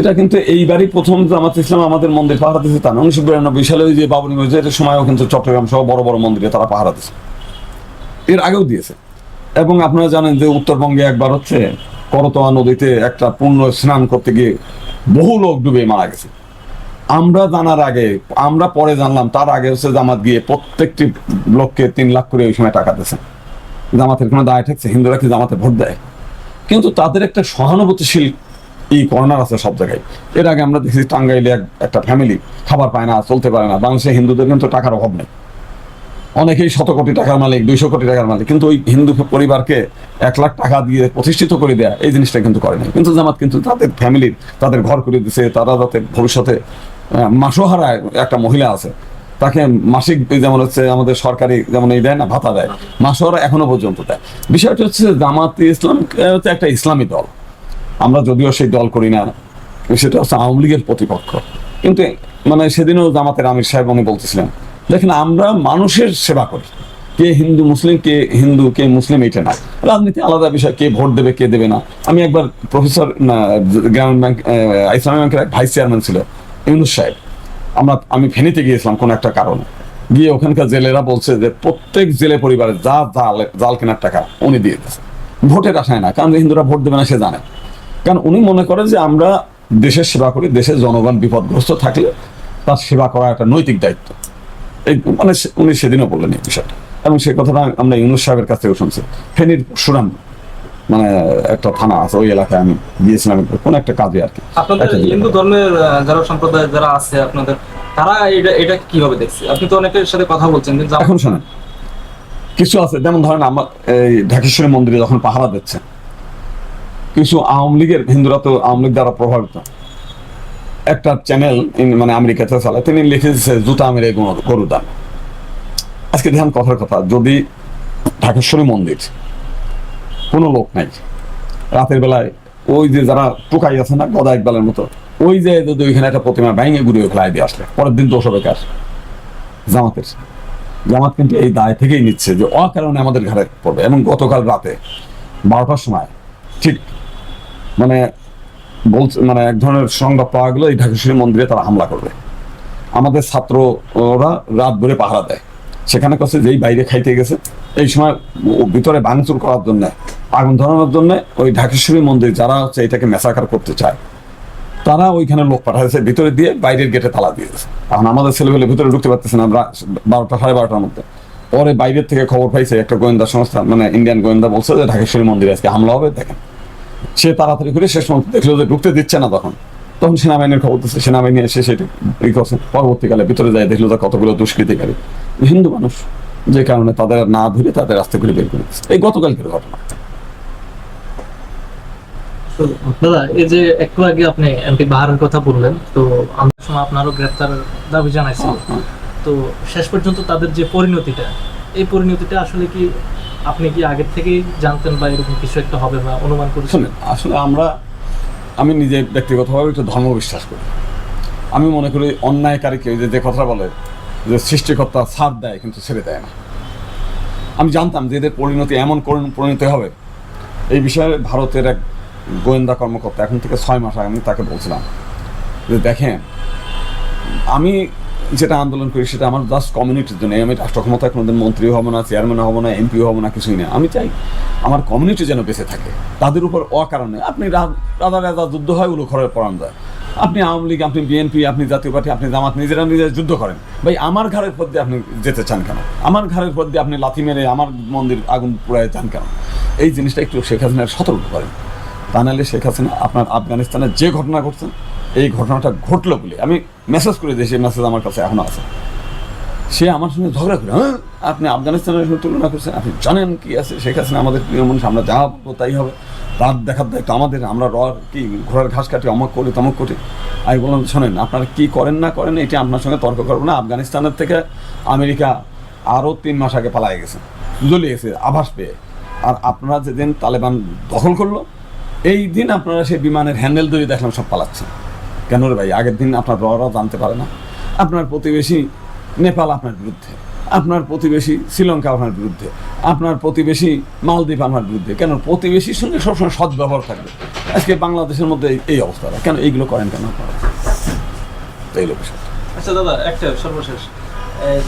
এটা কিন্তু এইবারই প্রথম জামাত ইসলাম আমাদের মন্দির পাহারা দিচ্ছে তা উনিশশো বিরানব্বই সালে ওই যে বাবরি মসজিদের সময়ও কিন্তু চট্টগ্রাম সহ বড় বড় মন্দিরে তারা পাহারা দিচ্ছে এর আগেও দিয়েছে। এবং আপনারা জানেন যে উত্তরবঙ্গে একবার হচ্ছে করতোয়া নদীতে একটা পূর্ণ স্নান করতে গিয়ে বহু লোক ডুবে মারা গেছে। আমরা জানার আগে, আমরা পরে জানলাম, তার আগে হচ্ছে জামাত গিয়ে প্রত্যেকটি লোককে তিন লাখ করে ওই সময় টাকা দিয়েছে। জামাতের কোনো দায় ঠেকছে, হিন্দুরা কি জামাতে ভোট দেয়? কিন্তু তাদের একটা সহানুভূতিশীল এই কর্নার আছে সব জায়গায়। এর আগে আমরা দেখছি টাঙ্গাইলে একটা ফ্যামিলি খাবার পায় না, চলতে পারে না। বাংলাদেশে হিন্দুদের কিন্তু টাকার অভাব নেই। অনেকেই শত কোটি টাকার মালিক, দুইশো কোটি টাকার মালিক। কিন্তু ওই হিন্দু পরিবারকে এক লাখ টাকা দিয়ে প্রতিষ্ঠিত করে দেয়া, এই জিনিসটা কিন্তু করেনি কিন্তু জামাত কিন্তু তাদের ফ্যামিলির তাদের ঘর করে দিছে। তারা যাতে ভবিষ্যতে মাসোহারা একটা মহিলা আছে, তাকে মাসিক যেমন হচ্ছে আমাদের সরকারি যেমন এই দেয় না, ভাতা দেয়, মাসোহারা এখনও পর্যন্ত দেয়। বিষয়টা হচ্ছে জামাত ইসলাম হচ্ছে একটা ইসলামী দল। আমরা যদিও সেই দল করি না, সেটা হচ্ছে আওয়ামী লীগের প্রতিপক্ষ। কিন্তু মানে সেদিনও জামাতের আমির সাহেব উনি বলতেছিলেন, দেখেন, আমরা মানুষের সেবা করি। কে হিন্দু, মুসলিম, কে হিন্দু, কে মুসলিম এটা না। রাজনীতি আলাদা বিষয়, কে ভোট দেবে, কে দেবে না। আমি একবার প্রফেসর গ্রামীণ ব্যাংক ইসলামী ব্যাংকের এক ভাইস চেয়ারম্যান ছিল, ইউনুস সাহেব। আমরা, আমি ফেনীতে গিয়েছিলাম কোনো একটা কারণে। গিয়ে ওখানকার জেলেরা বলছে যে প্রত্যেক জেলে পরিবারে যা জাল জাল কেনার টাকা উনি দিয়ে দিয়েছে। ভোটের আশায় না, কারণ হিন্দুরা ভোট দেবে না সে জানে। কারণ উনি মনে করেন যে আমরা দেশের সেবা করি দেশের জনগণ বিপদগ্রস্ত থাকলে তার সেবা করা একটা নৈতিক দায়িত্ব। এই মানে উনি সেদিনও বললেন এই বিষয়টা। এবং সেই কথাটা আমরা ইউনুস সাহেবের কাছ থেকেও শুনছি। ফেনীর সুরাম মানে একটা থানা আছে ওই এলাকায় আমি গিয়েছিলাম কোন একটা কাজে আর কি। হিন্দু ধর্মের যারা সম্প্রদায় যারা আছে আপনাদের তারা এটা এটা কীভাবে দেখছে? আপনি তো অনেকের সাথে কথা বলছেন এখন শোনেন কিছু আছে যেমন ধরেন আমার এই ঢাকেশ্বরী মন্দিরে যখন পাহারা দিচ্ছে কিছু আওয়ামী লীগের হিন্দুরা তো আওয়ামী লীগ দ্বারা প্রভাবিত। একটা চ্যানেল মানে আমেরিকাতে চালায়, তিনি লিখেছে, জুতা মেরে গরু- দান আজকে ধ্যান কথার কথা, যদি ঢাকেশ্বরী মন্দির, কোনো লোক নাই, রাতের বেলায় ওই যে যারা টোকাই আছে না, গদা ইকবালের মতো, ওই যে যদি ওইখানে একটা প্রতিমা ভেঙে ঘুরিয়ে ফেলাই দিয়ে আসলে, পরের দিন দোষ হবে কার? জামাতের। জামাত কিন্তু এই দায় থেকেই নিচ্ছে যে অকারণে আমাদের ঘরে পড়বে। এবং গতকাল রাতে বারোটার সময় ঠিক। মানে বলছে মানে এক ধরনের সংবাদ পাওয়া গেলো, এই ঢাকেশ্বরী মন্দিরে তারা হামলা করবে। আমাদের ছাত্ররা রাত ভরে পাহারা দেয়। সেখানে কাছে যেই বাইরে খাইতে গেছে, এই সময় ভিতরে ভাঙচুর করার জন্য, আগুন ধরানোর জন্য ওই ঢাকেশ্বরী মন্দির যারা হচ্ছে এটাকে মেসাকার করতে চায়, তারা ওইখানে লোক পাঠাচ্ছে ভিতরে দিয়ে বাইরের গেটে তালা দিয়েছে। এখন আমাদের ছেলেবেলে ভিতরে ঢুকতে পারতেছে না, আমরা বারোটা, সাড়ে বারোটার মধ্যে। পরে বাইরের থেকে খবর পাইছে, একটা গোয়েন্দা সংস্থা মানে ইন্ডিয়ান গোয়েন্দা বলছে যে ঢাকেশ্বরী মন্দিরে আজকে হামলা হবে, দেখেন। সে তাড়াতাড়ি করে শেষ পর্যন্ত দেখল যে ঢুকতে দিচ্ছে না তখন। তখন সেনাবাহিনীর খবর দিচ্ছে সেনাবাহিনী এসে সেটা ই করছে পরবর্তীকালে ভিতরে যায় দেখল যে কতগুলো দুষ্কৃতিকারী। হিন্দু মানুষ যে কারণে তাদের না ধরে তাদের রাস্তা করে বের করে এই গতকালকের ঘটনা। দাদা এই যে একটু আগে আপনি এমপি বাহারের কথা বললেন তো আমরা সময় আপনারও গ্রেপ্তার দাবি জানাইছি তো শেষ পর্যন্ত তাদের যে পরিণতিটা এই পরিণতিটা আসলে কি আপনি কি আগের থেকেই জানতেন বা এরকম কিছু একটা হবে বা অনুমান করেছেন? আসলে আমরা, আমি নিজে ব্যক্তিগতভাবে একটু ধর্ম বিশ্বাস করি। আমি মনে করি অন্যায়কারীকে ওই যে কথা বলে যে সৃষ্টিকর্তা ছাড় দেয় কিন্তু ছেড়ে দেয় না। আমি জানতাম যে এদের পরিণতি এমন পরিণতি হবে। এই বিষয়ে ভারতের এক গোয়েন্দা কর্মকর্তা, এখন থেকে ছয় মাস আগে আমি তাকে বলছিলাম যে, দেখেন, আমি যেটা আন্দোলন করি সেটা আমার জাস্ট কমিউনিটির জন্য। আমি রাষ্ট্র ক্ষমতায় কোনোদিন মন্ত্রীও হব না চেয়ারম্যান হব না এমপিও হব না, কিছুই না। আমি চাই আমার কমিউনিটি যেন বেঁচে থাকে। তাদের উপর অকারণে। আপনি রাজা রাজা যুদ্ধ হয় ওগুলো ঘরের পড়ান যায়। আপনি আওয়ামী লীগ, আপনি বিএনপি আপনি জাতীয় পার্টি, আপনি জামাত, নিজেরা নিজেরা যুদ্ধ করেন। ভাই, আমার ঘরের পর দিয়ে আপনি যেতে চান কেন? আমার ঘরের পর দিয়ে আপনি লাথি মেরে আমার মন্দির আগুন পুড়ায় চান কেন? এই জিনিসটা একটু শেখ হাসিনার সতর্ক করেন। তা নাহলে শেখ হাসিনা আপনার আফগানিস্তানে যে ঘটনা ঘটছেন এই ঘটনাটা ঘটলো বলে। আমি মেসেজ করে দিই সেই মেসেজ আমার কাছে এখনও আছে। সে আমার সঙ্গে ঝগড়া করে হ্যাঁ আপনি আফগানিস্তানের সঙ্গে তুলনা করছেন, আপনি জানেন কি আছে? শেখ হাসিনা আমাদের প্রিয় মানুষ, আমরা যা তাই হবে। রাত দেখার দায়িত্ব আমাদের, আমরা র, কি, ঘোড়ার ঘাস কাটি, অমক করি, তমক করি। আমি বললাম, শোনেন, আপনারা কি করেন না করেন, এটি আপনার সঙ্গে তর্ক করব না। আফগানিস্তানের থেকে আমেরিকা আরও তিন মাস আগে পালায় গেছে জ্বলিয়ে গেছে আভাস পেয়ে। আর আপনারা যেদিন তালেবান দখল করল, এই দিন আপনারা সেই বিমানের হ্যান্ডেল ধরে দেখলাম সব পালাচ্ছে। কেন রে ভাই? আগের দিন আপনার ররা জানতে পারে না। আপনার প্রতিবেশী নেপাল আপনার বিরুদ্ধে, আপনার প্রতিবেশী শ্রীলঙ্কা আপনার বিরুদ্ধে, আপনার প্রতিবেশী মালদ্বীপ আপনার বিরুদ্ধে। কেন প্রতিবেশীর সঙ্গে সবসময় সদ্ব্যবহার থাকবে? আজকে বাংলাদেশের মধ্যে এই- অবস্থাটা কেন এইগুলো করেন কেন আচ্ছা দাদা, একটা সর্বশেষ।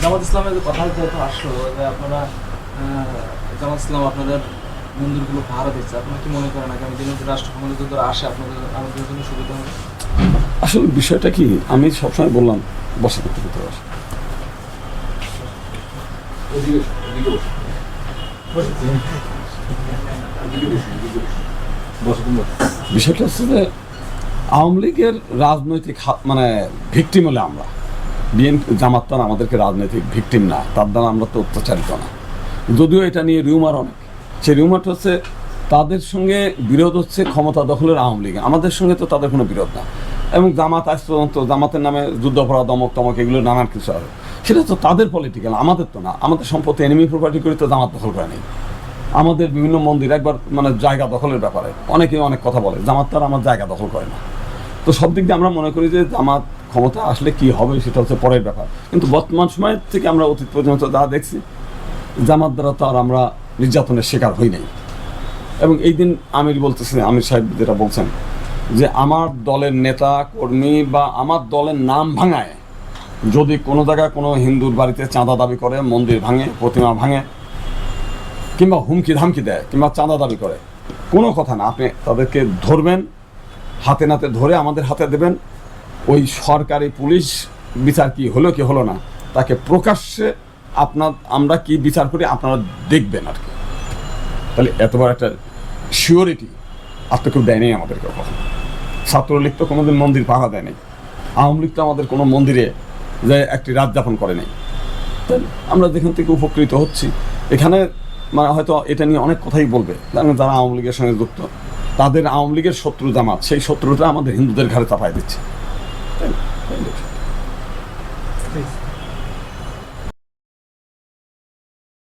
জামাত ইসলামের কথা যেহেতু আসলো আপনারা জামাত ইসলাম আপনাদের মন্দিরগুলো পাহারা দিচ্ছে, আপনারা কি মনে করেন আগামী দিনে রাষ্ট্র ক্ষমতা যদি আসে, আপনাদের আমাদের জন্য সুবিধা হবে? আসলে বিষয়টা কি? আমি সবসময় বললাম, বসে করতে বসে বিষয়টা হচ্ছে যে, আওয়ামী লীগের রাজনৈতিক মানে ভিকটিম হলে আমরা। বিএনপি, জামাত তার আমাদেরকে রাজনৈতিক ভিকটিম না, তার দ্বারা আমরা তো অত্যাচারিত না। যদিও এটা নিয়ে রিউমার অনেক। সেই রিউমারটা হচ্ছে, তাদের সঙ্গে বিরোধ হচ্ছে ক্ষমতা দখলের আওয়ামী লীগ আমাদের সঙ্গে তো তাদের কোনো বিরোধ না। এবং জামাত আজ পর্যন্ত, জামাতের নামে যুদ্ধাপরাধ দমক তমক, এগুলো নানান কিছু আছে। সেটা তো তাদের পলিটিক্যাল আমাদের তো না। আমাদের সম্পত্তি এনিমি প্রপার্টি করে তো জামাত দখল করে নেই। আমাদের বিভিন্ন মন্দির একবার মানে জায়গা দখলের ব্যাপারে। অনেকে অনেক কথা বলে, জামাত তার আমার জায়গা দখল করে না। তো সব দিক দিয়ে আমরা মনে করি যে জামাত ক্ষমতা আসলে কি হবে, সেটা হচ্ছে পরের ব্যাপার। কিন্তু বর্তমান সময় থেকে আমরা অতীত পর্যন্ত যা দেখছি, জামাত দ্বারা তো আর আমরা নির্যাতনের শিকার হই নাই। এবং এই দিন আমির বলতেছে, আমির সাহেব যেটা বলছেন যে আমার দলের নেতা, কর্মী বা আমার দলের নাম ভাঙায়, যদি কোনো জায়গায় কোনো হিন্দুর বাড়িতে চাঁদা দাবি করে, মন্দির ভাঙে, প্রতিমা ভাঙে, কিংবা হুমকি ধামকি দেয়, কিংবা চাঁদা দাবি করে, কোনো কথা না। আপনি তাদেরকে ধরবেন, হাতে নাতে ধরে আমাদের হাতে দেবেন। ওই সরকারি পুলিশ বিচার কি হলো কি হলো না, তাকে প্রকাশ্যে আপনার, আমরা কি বিচার করি, আপনারা দেখবেন আর কি। তাহলে এতবার একটা শিওরিটি আর তো কেউ দেয়নি আমাদেরকে কখনো। ছাত্রলীগ তো কোনোদিন মন্দির পাহারা দেয় নাই। আওয়ামী লীগ তো আমাদের কোনো মন্দিরে যে একটি রাত যাপন করে নেই। তাই আমরা যেখান থেকে উপকৃত হচ্ছি, এখানে মানে হয়তো এটা নিয়ে অনেক কথাই বলবে। যারা আওয়ামী লীগের সঙ্গে যুক্ত, তাদের আওয়ামী লীগের শত্রু জামাত, সেই শত্রুটা আমাদের হিন্দুদের ঘাড়ে চাপায় দিচ্ছে.